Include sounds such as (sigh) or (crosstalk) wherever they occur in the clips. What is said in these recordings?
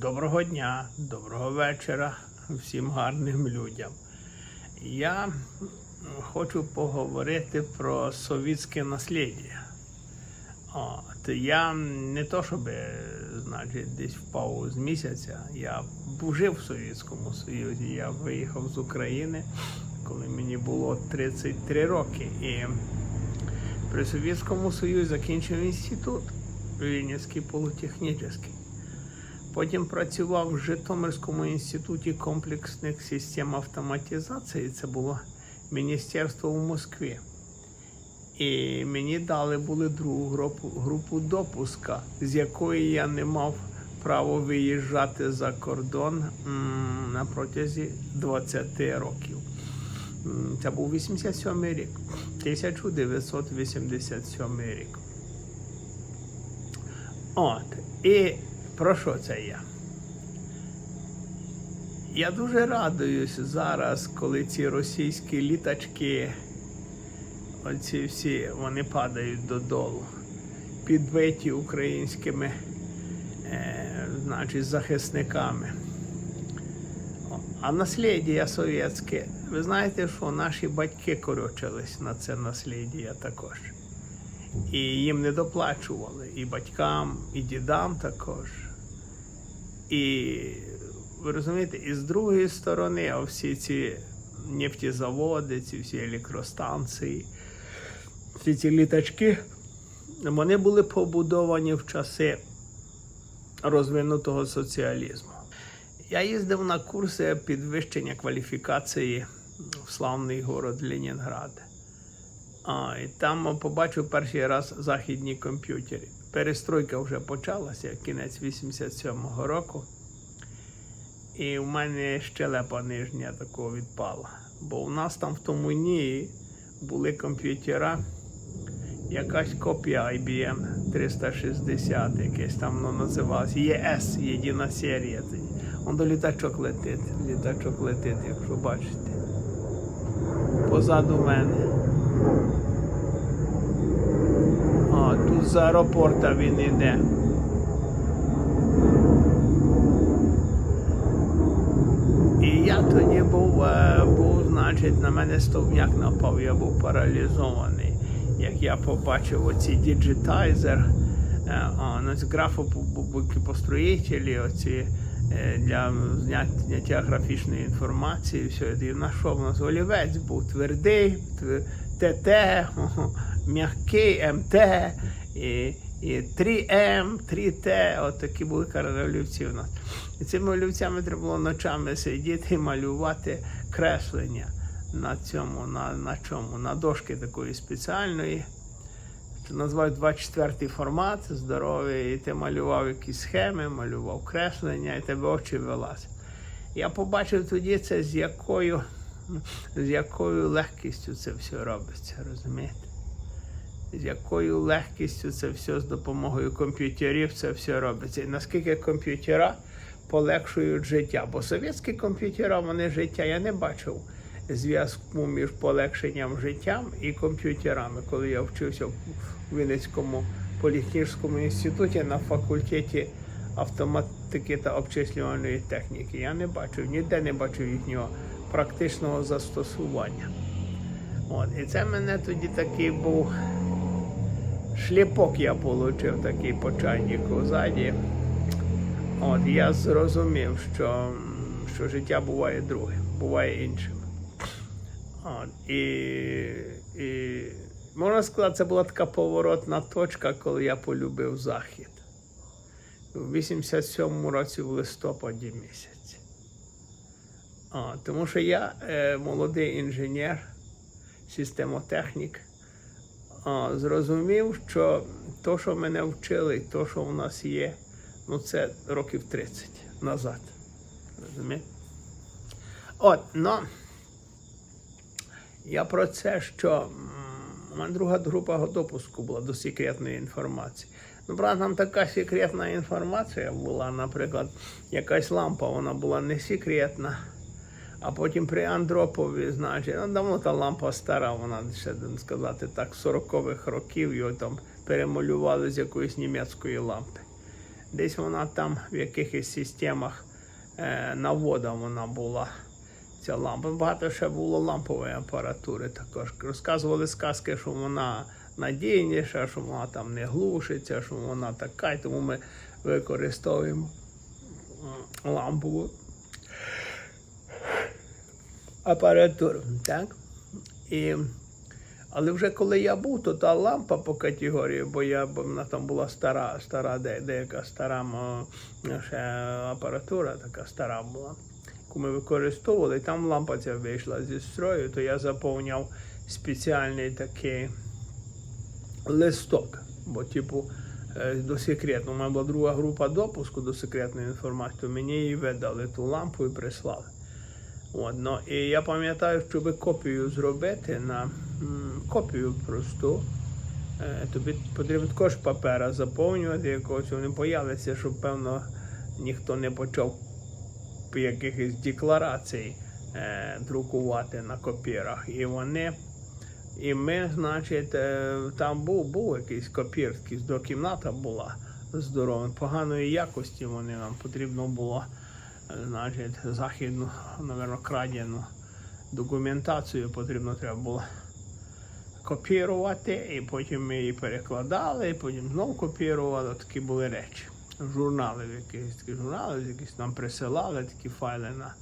Доброго дня, доброго вечора всім гарним людям. Я хочу поговорити про совітське наслідя. От, я не то, щоб значить, десь впав з місяця. Я жив в Совєтському Союзі. Я виїхав з України, коли мені було 33 роки. І при Совєтському Союзі закінчив інститут Вінницький політехнічний. Потім працював в Житомирському інституті комплексних систем автоматизації. Це було міністерство в Москві. І мені дали були другу групу, групу допуска, з якої я не мав права виїжджати за кордон на протязі 20 років. Це був 87 рік, 1987 рік. От. І про що це я? Я дуже радуюсь зараз, коли ці російські літачки, оці всі, вони падають додолу, підбиті українськими е, значить, захисниками. А наслідя совєтське, ви знаєте, що наші батьки корочились на це наслідя також. І їм не доплачували і батькам, і дідам також. І ви розумієте, і з другої сторони, а всі ці нефтезаводи, ці всі електростанції, всі ці літачки, вони були побудовані в часи розвинутого соціалізму. Я їздив на курси підвищення кваліфікації в славний город Ленінград. А, і там побачив перший раз західні комп'ютери. Перестройка вже почалася, кінець 87-го року. І в мене щелепа нижня такого відпала. Бо у нас там в тому ні були комп'ютера, якась копія IBM 360, якесь там воно називалось. ЄС, єдина серія. Он до літачок летить, літачок летить, якщо бачите. Позаду мене. А, тут з аеропорта він іде. І я тоді був, е, був, значить, на мене стовбняк напав, я був паралізований. Як я побачив оці діджитайзер, е, ну, ці графопостроїтелі, оці е, для зняття графічної інформації, все, і на що в нас олівець був твердий, тв- ТТ, (laughs) м'який, МТ, і, і 3М, 3Т, от такі були олівці у нас. І цими олівцями треба було ночами сидіти і малювати креслення на цьому, на, на чому, на дошки такої спеціальної. Це називають 24 формат, здоровий, і ти малював якісь схеми, малював креслення, і тебе очі вилазять. Я побачив тоді це, з якою, з якою легкістю це все робиться, розумієте? З якою легкістю це все з допомогою комп'ютерів це все робиться. І наскільки комп'ютера полегшують життя. Бо совєтські комп'ютера, вони життя, я не бачив зв'язку між полегшенням життям і комп'ютерами, коли я вчився в Вінницькому політехнічному інституті на факультеті автоматики та обчислювальної техніки. Я не бачив, ніде не бачив їхнього практичного застосування. От, і це мене тоді такий був шліпок я отримав такий по чайнику ззаді. От я зрозумів, що, що життя буває другим, буває іншим. От, і, і можна сказати, це була така поворотна точка, коли я полюбив захід. У 87-му році в листопаді місяці. А, тому що я е, молодий інженер, системотехнік, а, зрозумів, що то, що мене вчили, то, що у нас є, ну це років 30 назад. Розумієте? От, ну, я про це, що у мене друга група допуску була до секретної інформації. Ну, правда, там така секретна інформація була, наприклад, якась лампа, вона була не секретна. А потім при Андропові, значить, ну давно та лампа стара, вона ще сказати так, 40-х років його там перемалювали з якоїсь німецької лампи. Десь вона там в якихось системах е, навода вона була. Ця лампа. Багато ще було лампової апаратури також. Розказували сказки, що вона надійніша, що вона там не глушиться, що вона така, і тому ми використовуємо лампову апаратуру. Так? І, але вже коли я був, то та лампа по категорії, бо я бо вона там була стара, стара, де, деяка стара ще апаратура, така стара була, яку ми використовували, там лампа ця вийшла зі строю, то я заповняв спеціальний такий листок. Бо, типу, е, до секретного. У мене була друга група допуску до секретної інформації, то мені її видали ту лампу і прислали. От, ну, і я пам'ятаю, щоб копію зробити на копію просту. Е, тобі потрібно також папера заповнювати якогось. Вони боялися, щоб, певно, ніхто не почав якихось декларацій е, друкувати на копірах. І вони. І ми, значить, е, там був, був якийсь копір, до кімната була здорова, поганої якості вони нам потрібно було, значить, західну, напевно, крадену документацію потрібно треба було копірувати, і потім ми її перекладали, і потім знову копірували. Такі були речі. Журнали, якісь такі журнали, якісь нам присилали такі файли на,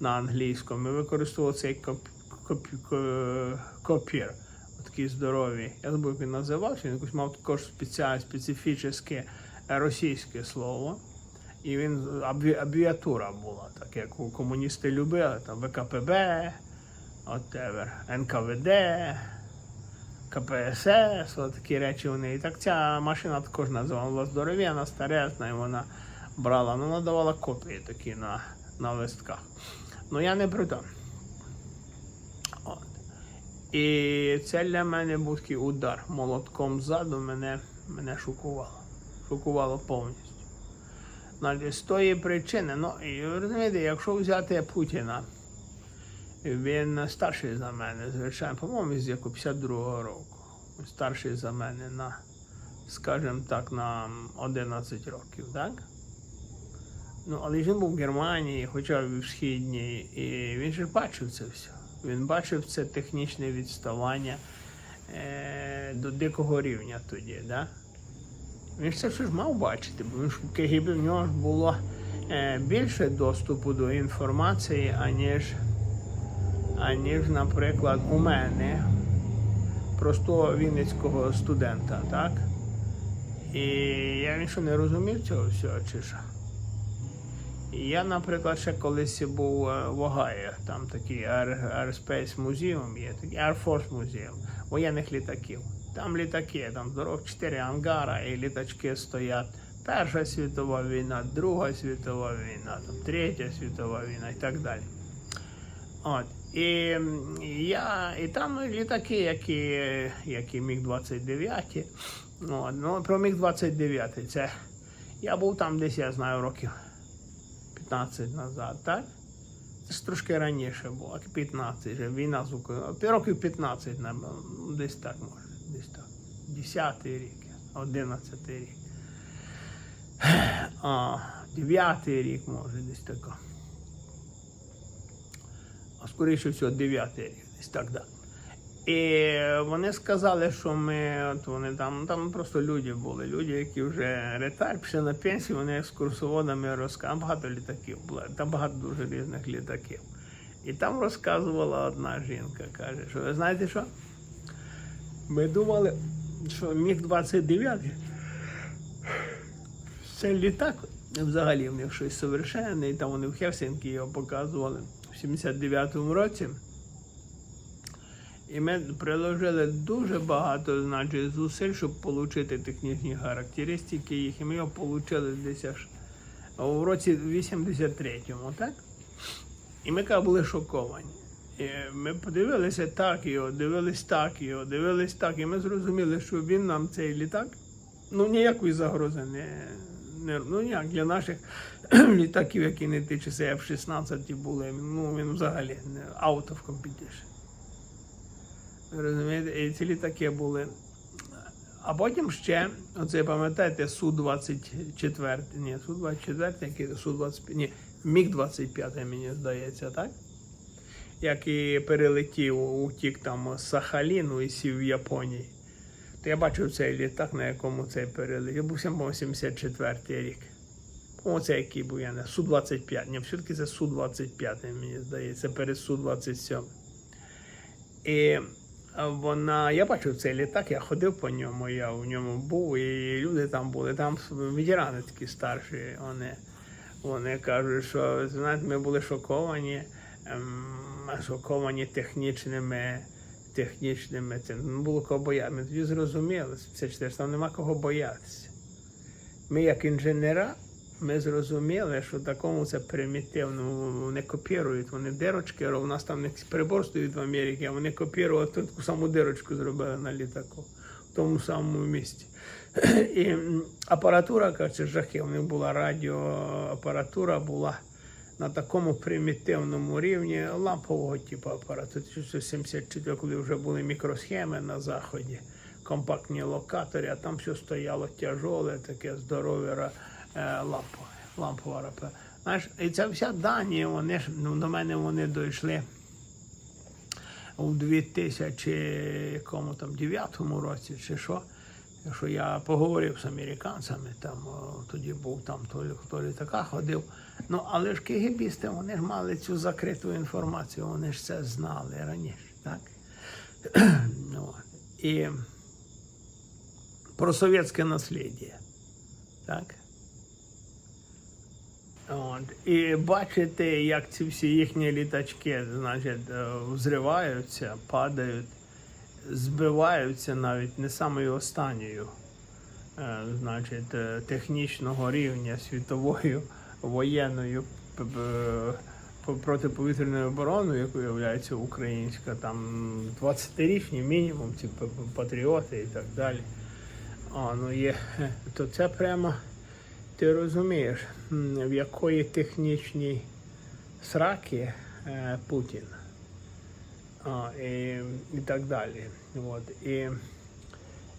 на англійському. Ми використовували цей коп, коп, ко- копір. Такий здоровий. Я забув, як він називався. Він якось мав також спеціальне, специфічне російське слово. І він абвіатура була, так як комуністи любили, там ВКПБ, whatever, НКВД, КПСС, от такі речі вони. І так ця машина також називала здоров'яна, старезна, і вона брала, ну, вона давала копії такі на, на листках. Ну я не про то. От. І це для мене був такий удар молотком ззаду мене, мене шокувало. Шокувало повністю. З тої причини, ну і розумієте, якщо взяти Путіна, він старший за мене, звичайно, по-моєму, з як 52-го року. Старший за мене на, скажімо так, на 11 років, так? Ну, але він був в Германії, хоча б в Східній, і він же бачив це все. Він бачив це технічне відставання е, до дикого рівня тоді, да? Він це ж мав бачити, бо він в КГБ в нього ж було е, більше доступу до інформації, аніж, аніж, наприклад, у мене, простого вінницького студента, так? І я він що не розумів цього всього, чи що? Я, наприклад, ще колись був е, в Огайо, там такий Air, Airspace Museum є, такий Air Force Museum воєнних літаків. Там літаки, там здоров, чотири ангара і літачки стоять. Перша світова війна, Друга світова війна, там, Третя світова війна і так далі. От. І я, і там літаки, які, які Міг-29. От. Ну, про Міг-29 це. Я був там десь, я знаю, років 15 назад, так? Це ж трошки раніше було, 15, вже війна з Україною. Років 15, ну, десь так може, десь так. 10 рік, 11 рік. А, 9 рік, може, десь тако. А скоріше всього, 9 рік, десь так, да. І вони сказали, що ми, от вони там, там просто люди були, люди, які вже ретар, пішли на пенсію, вони екскурсоводами розказували, багато літаків було, там багато дуже різних літаків. І там розказувала одна жінка, каже, що ви знаєте що? Ми думали, що Міг-29 це літак, взагалі в них щось совершенне, і там вони в Хельсинкі його показували в 79-му році. І ми приложили дуже багато значить, зусиль, щоб отримати технічні характеристики їх. І ми його отримали десь аж у році 83-му, так? І ми були шоковані. Ми подивилися так його, дивились так його, дивились так, і ми зрозуміли, що він нам цей літак ну ніякої загрози не, не ну ніяк для наших (clears throat) літаків, які не ті часи F-16 були, ну він взагалі не out of competition. Розумієте, і ці літаки були А потім ще, оце пам'ятаєте, Су-24, ні, Су-24, який Су-25, ні, Міг-25, мені здається, так? Який перелетів, утік там з Сахаліну і сів в Японії. То я бачив цей літак, на якому цей перелетів. Був 74 рік. Оце який був, я не Су-25. Ні, все-таки це Су-25, мені здається, перед Су-27. І вона, я бачив цей літак, я ходив по ньому, я в ньому був, і люди там були, там ветерани такі старші. Вони, вони кажуть, що знаєте, ми були шоковані, ем, шоковані технічними. Технічними цим. Не було кого боятися. Ми тоді зрозуміли, це що там нема кого боятися. Ми, як інженера, ми зрозуміли, що такому це примітивному вони копірують. Вони дирочки, у нас там прибор стоїть в Америці, а вони копірували таку саму дирочку зробили на літаку в тому самому місці. (clears throat) І апаратура, каже, жахи. У них була радіоапаратура, була на такому примітивному рівні лампового типу апарату. 1974, коли вже були мікросхеми на заході, компактні локатори, а там все стояло тяжоле, таке здорове е, лампове, лампова рапа. Знаєш, і ця вся дані, вони ж ну, до мене вони дійшли у 2000 якому там 9 році чи що. Що я поговорив з американцями, там тоді був там то, лі- хто літака ходив. Ну але ж кигибісти, вони ж мали цю закриту інформацію, вони ж це знали раніше, так? (clears throat) ну. І про совєтське наслідя. Так? От. І бачите, як ці всі їхні літачки, значить, е, взриваються, падають, збиваються навіть не самою останньою, е, значить, е, технічного рівня світовою воєнною протиповітряною обороною, якою є українська, там 20-річні мінімум, ці п- патріоти і так далі. А, ну є, то це прямо ти розумієш, в якої технічній сраки е, Путін. А, і, і так далі. От, і,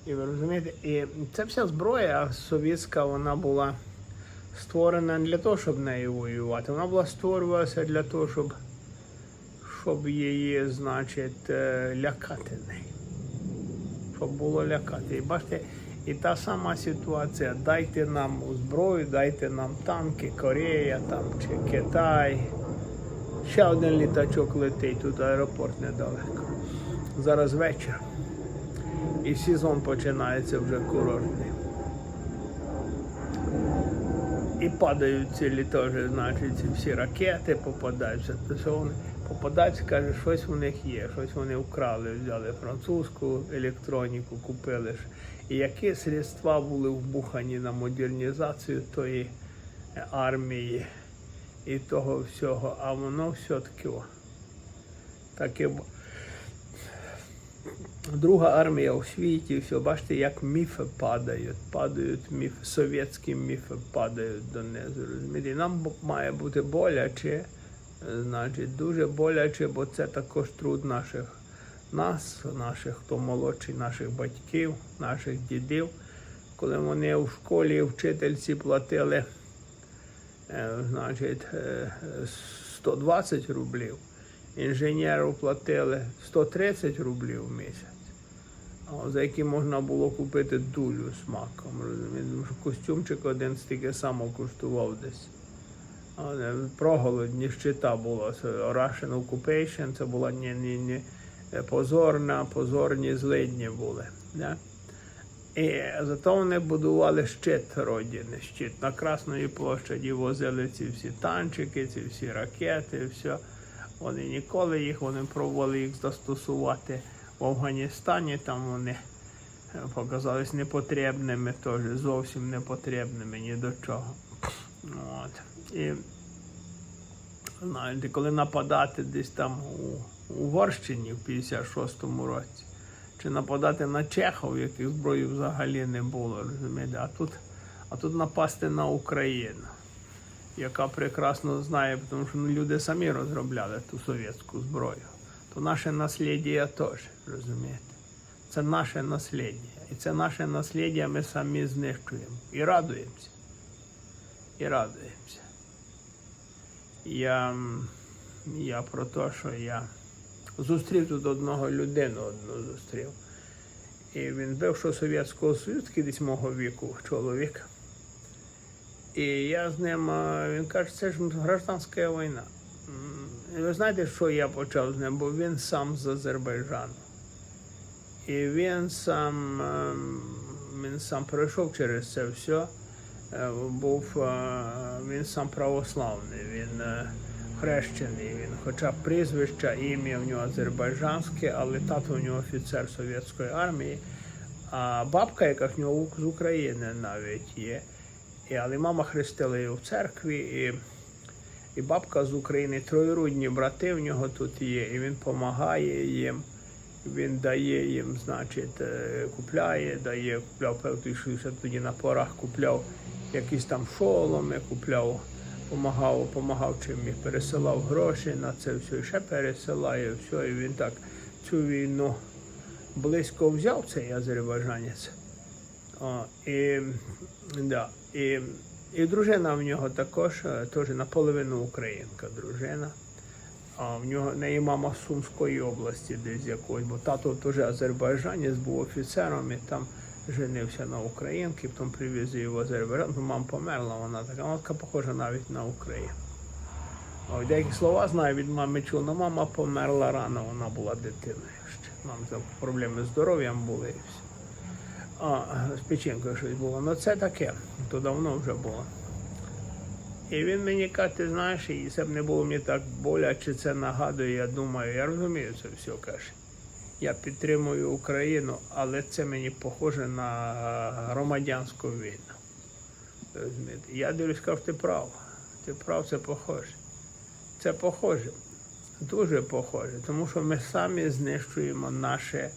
і ви розумієте, і ця вся зброя совєтська, вона була створена не для того, щоб нею воювати. Вона була створювалася для того, щоб, щоб її, значить, е, лякати нею щоб було лякати. І бачите, і та сама ситуація. Дайте нам зброю, дайте нам танки, Корея там чи Китай. Ще один літачок летить, тут аеропорт недалеко. Зараз вечір. І сезон починається вже курортний. І падають ці літожі, значить, ці всі ракети попадаються. То що вони попадаються, каже, щось у них є, щось вони вкрали, взяли французьку електроніку, купили ж. І які средства були вбухані на модернізацію тої армії і того всього, а воно все таки таке. Друга армія у світі, все, бачите, як міфи падають, падають міфи, совєтські міфи падають донизу. Розумієте? Нам має бути боляче, значить, дуже боляче, бо це також труд наших нас, наших, хто молодший, наших батьків, наших дідів, коли вони в школі вчительці платили значить, е, 120 рублів, інженеру платили 130 рублів в місяць, за які можна було купити дулю з маком. розумієте? Костюмчик один стільки само коштував десь. А, е, Проголод, ніщита була. Це Russian Occupation, це була не, не, не е, позорна, позорні злидні були. Да? І зато вони будували щит родини, щит на Красної площаді возили ці всі танчики, ці всі ракети, все. Вони ніколи їх, вони пробували їх застосувати в Афганістані, там вони е, показались непотрібними, теж зовсім непотрібними ні до чого. От. І знаєте, коли нападати десь там у Угорщині в 56-му році, чи нападати на Чехов, яких зброї взагалі не було, розумієте? А тут, а тут напасти на Україну, яка прекрасно знає, тому що ну, люди самі розробляли ту совєтську зброю. То наше наслідя теж, розумієте? Це наше наслідя. І це наше наслідя ми самі знищуємо. І радуємося. І радуємося. Я, я про те, що я зустрів тут одного людину одну зустрів. І він бившого Совєтського Союзу, десь мого віку чоловік. І я з ним, він каже, це ж гражданська війна. І ви знаєте, що я почав з ним? Бо він сам з Азербайджану. І він сам, ем, він сам пройшов через це все. Е, Був, е, він сам православний, він е, хрещений, він хоча прізвища, ім'я в нього азербайджанське, але тато у нього офіцер совєтської армії, а бабка, яка в нього з України навіть є. І, але мама хрестила її в церкві, і, і бабка з України, троюрідні брати в нього тут є, і він допомагає їм. Він дає їм, значить, е, купляє, дає, купляв певний, що тоді на порах купляв якісь там шоломи, купляв, помагав, помагав чим міг, пересилав гроші на це все, і ще пересилає, все, і він так цю війну близько взяв цей азербайджанець. О, і, да, і, і дружина в нього також, е, теж наполовину українка дружина. А в нього в неї мама Сумської області, десь з якоїсь, бо тато теж азербайджанець був офіцером і там женився на українки, потім привіз її в Азербайджан. Ну, мама померла, вона така, вона така похожа навіть на Україну. Деякі слова знаю від мами чув, але мама померла рано, вона була дитиною ще. Нам там проблеми з здоров'ям були і все. А, з печінкою щось було. Ну це таке, то давно вже було. І він мені каже, ти знаєш, і це б не було мені так боляче, це нагадує, я думаю, я розумію це все, каже. Я підтримую Україну, але це мені похоже на громадянську війну. Я дивлюсь, кажу, ти прав. Ти прав, це похоже. Це похоже, дуже похоже, тому що ми самі знищуємо наше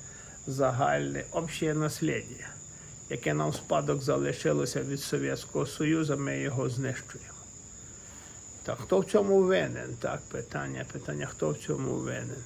загальне общее наслідя, яке нам спадок залишилося від Совєтського Союзу, ми його знищуємо. Так, хто в цьому винен? Так, питання, питання, хто в цьому винен?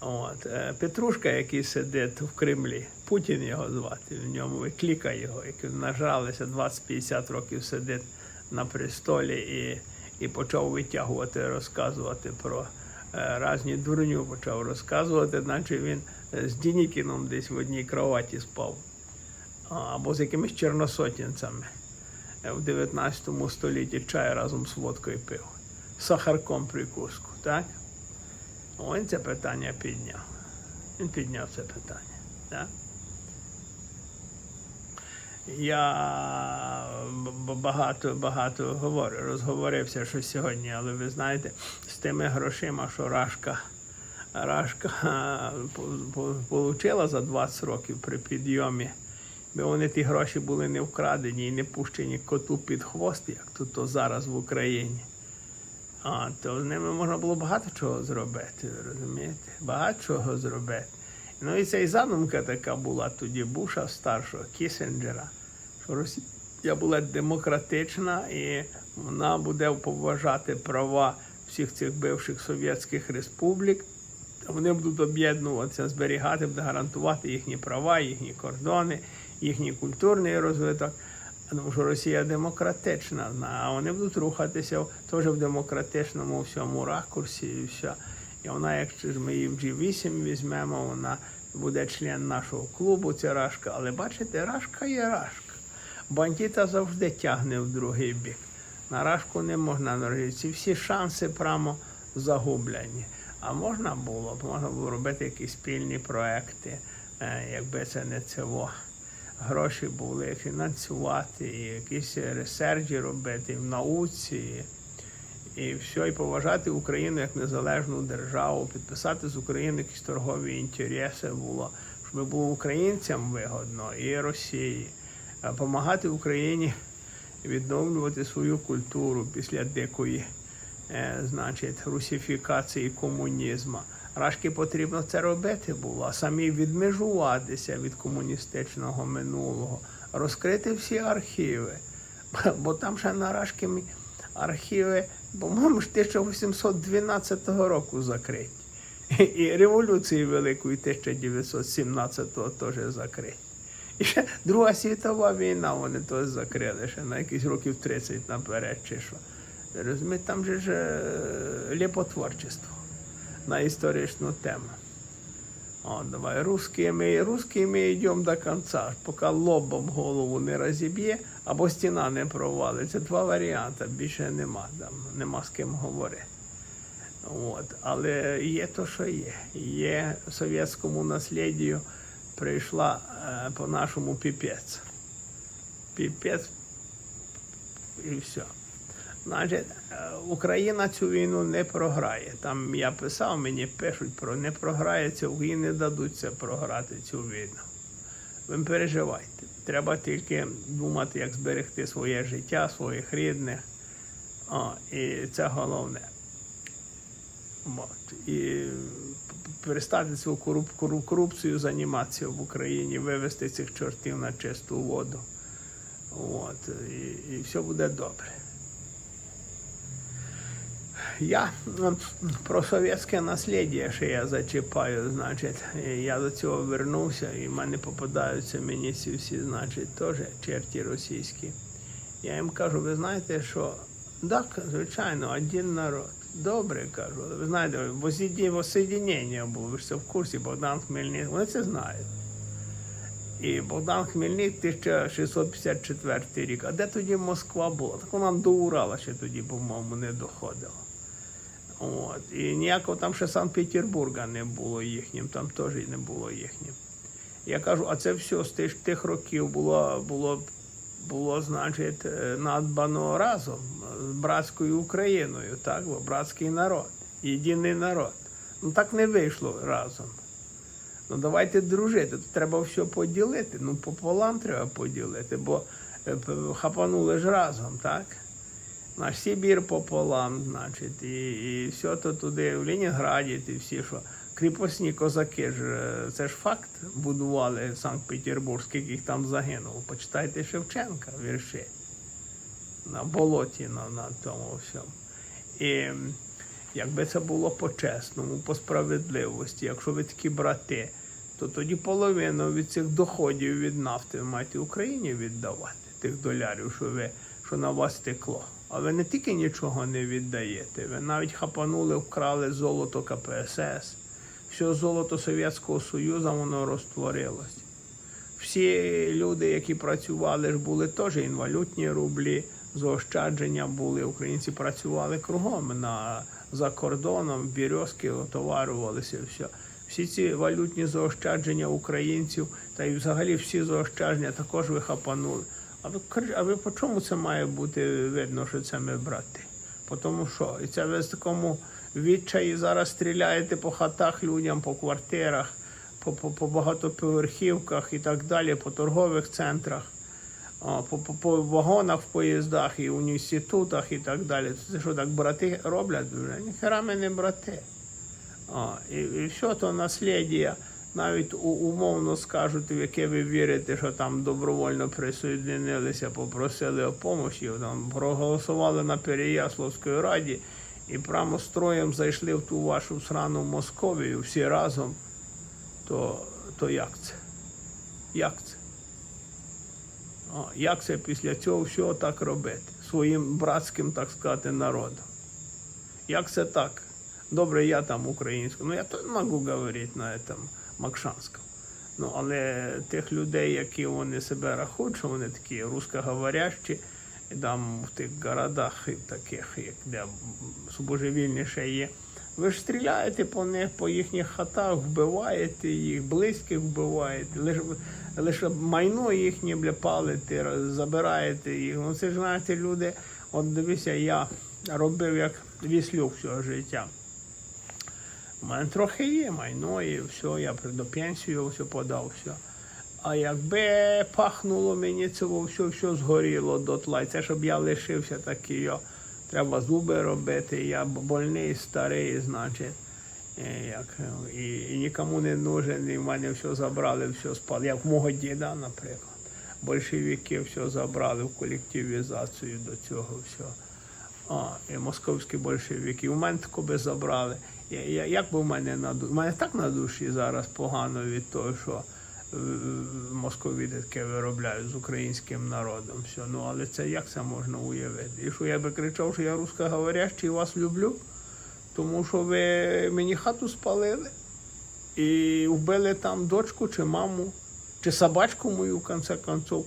От, е, Петрушка, який сидить в Кремлі, Путін його звати, в ньому і кліка його, який нажралися 20-50 років сидить на престолі і, і почав витягувати, розказувати про е, різні дурню, почав розказувати, наче він з Дінікіном десь в одній кроваті спав, або з якимись чорносотінцями е, в 19 столітті чай разом з водкою пив, сахарком прикуску, так? О, Він це питання підняв. Він підняв це питання. Так? Я багато багато говорю, розговорився що сьогодні, але ви знаєте, з тими грошима, що Рашка, Рашка отримала за 20 років при підйомі, бо вони ті гроші були не вкрадені і не пущені коту під хвост, як тут зараз в Україні. А, то з ними можна було багато чого зробити, розумієте? Багато чого зробити. Ну і ця й задумка така була тоді Буша старшого, Кісінджера, що Росія була демократична і вона буде поважати права всіх цих бивших совєтських республік. Вони будуть об'єднуватися, зберігати, буде гарантувати їхні права, їхні кордони, їхній культурний розвиток. Тому що Росія демократична, а вони будуть рухатися теж в демократичному всьому ракурсі і все. І вона, якщо ж ми її в G8 візьмемо, вона буде член нашого клубу, ця рашка. Але бачите, рашка є рашка. Бандита завжди тягне в другий бік. На рашку не можна наражити. Всі шанси прямо загублені. А можна було б, можна було робити якісь спільні проекти, е, якби це не цього гроші були фінансувати, і якісь ресерчі робити в науці, і все, і поважати Україну як незалежну державу, підписати з України якісь торгові інтереси було, щоб було українцям вигодно і Росії, допомагати Україні відновлювати свою культуру після дикої. е, Значить, русифікації комунізму. Рашки потрібно це робити було, а самі відмежуватися від комуністичного минулого, розкрити всі архіви. (laughs) Бо там ще на Рашки архіви, по-моєму, ж 1812 року закриті. І революції Великої 1917-го теж закриті. І ще Друга світова війна, вони теж закрили ще на якісь років 30 наперед чи що. Розумієте, там же ж е, ліпотворчество на історичну тему. О, давай, русские мы, русские мы йдемо до кінця, поки лобом голову не розіб'є, або стіна не провалиться. Два варіанти, більше нема, там, нема з ким говорити. От. Але є то, що є. Є совєтському наслідію прийшла е, по-нашому піпець. Піпець і все. Значить, Україна цю війну не програє. Там я писав, мені пишуть про не програє цю і не дадуть це програти цю війну. Ви переживайте. Треба тільки думати, як зберегти своє життя, своїх рідних. О, і це головне. От. І перестати цю коруп, коруп, корупцію займатися в Україні, вивести цих чортів на чисту воду. От. І, і все буде добре. Я про совєтське наслідя ще я зачіпаю, значить, я до цього вернувся, і в мене попадаються мені ці всі, значить, теж черті російські. Я їм кажу, ви знаєте, що так, звичайно, один народ. Добре кажу. Ви знаєте, воссоєдінення було, ви ж це в курсі, Богдан Хмельницький, вони це знають. І Богдан Хмельницький 1654 рік. А де тоді Москва була? Так вона до Урала ще тоді, по-моєму, не доходила. От. І ніякого там ще Санкт-Петербурга не було їхнім, там теж не було їхнім. Я кажу, а це все з тих, тих років було, було, було, значить, е, надбано разом з братською Україною, так? Бо братський народ, єдиний народ. Ну так не вийшло разом. Ну давайте дружити. Тут треба все поділити. Ну, пополам треба поділити, бо е, хапанули ж разом, так? Наш Сибір пополам, значить, і, і все то туди, в Ленінграді, ті всі, що кріпосні козаки ж, е, це ж факт, будували Санкт-Петербург, скільки їх там загинуло. Почитайте Шевченка вірші на болоті, на, на тому всьому. І якби це було по-чесному, по справедливості, якщо ви такі брати, то тоді половину від цих доходів від нафти маєте Україні віддавати, тих долярів, що ви що на вас текло. А ви не тільки нічого не віддаєте, ви навіть хапанули, вкрали золото КПСС, все золото Совєтського Союзу воно розтворилось. Всі люди, які працювали, ж були теж інвалютні рублі, заощадження були. Українці працювали кругом на, за кордоном, Бірьозки отоварювалися все. Всі ці валютні заощадження українців та й взагалі всі заощадження також ви хапанули. А ви, кр- а ви по чому це має бути видно, що це ми брати? Тому що і це ви з такому відчаї зараз стріляєте по хатах людям, по квартирах, по, по, по багатоповерхівках і так далі, по торгових центрах, по, по, по вагонах в поїздах і в інститутах і так далі. Це що так брати роблять? Ніхера ми не брати. А, і, і все то наслідя, навіть умовно скажуть, в яке ви вірите, що там добровольно присоединилися, попросили о там проголосували на Переяславській раді і прямо строєм зайшли в ту вашу срану Московію всі разом, то, то як це? Як це? А, як це після цього всього так робити? Своїм братським, так сказати, народом? Як це так? Добре, я там українською. Ну, я то можу говорити на этом Макшанському. Ну, але тих людей, які вони себе рахують, що вони такі русскоговорящі, там в тих городах таких, як де божевільніше є. Ви ж стріляєте по них, по їхніх хатах, вбиваєте їх, близьких вбиваєте, лише, лише майно їхнє бля, палите, забираєте їх. Ну це ж знаєте, люди, от дивися, я робив як віслюк всього життя. У мене трохи є майно і все, я до пенсію все подав, все. А якби пахнуло мені цього все, все згоріло дотла, і це щоб я лишився такий, йо, треба зуби робити, я больний, старий, значить. е, Як, і, і нікому не нужен, і в мене все забрали, все спали. Як мого діда, наприклад. Большевики все забрали в колективізацію до цього всього. О, і московські большевики. У мене тако би забрали. Як би в мене на душі? У мене так на душі зараз погано від того, що е, московіти таке виробляють з українським народом. Все. Ну, але це як це можна уявити? І що я би кричав, що я русскоговорящий вас люблю, тому що ви мені хату спалили і вбили там дочку чи маму, чи собачку мою, в конце концов,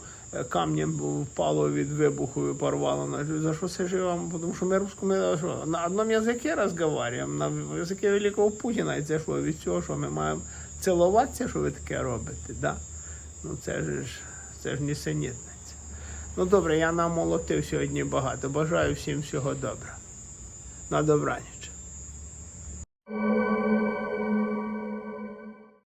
камнем впало від вибуху і порвало. За що це ж я вам? Тому що ми русскому на одному язикі розмовляємо, на язикі великого Путіна, і це що від цього, що ми маємо цілуватися, що ви таке робите, да? Ну це ж це ж нісенітниця. Ну добре, я намолотив сьогодні багато. Бажаю всім всього доброго. На добраніч.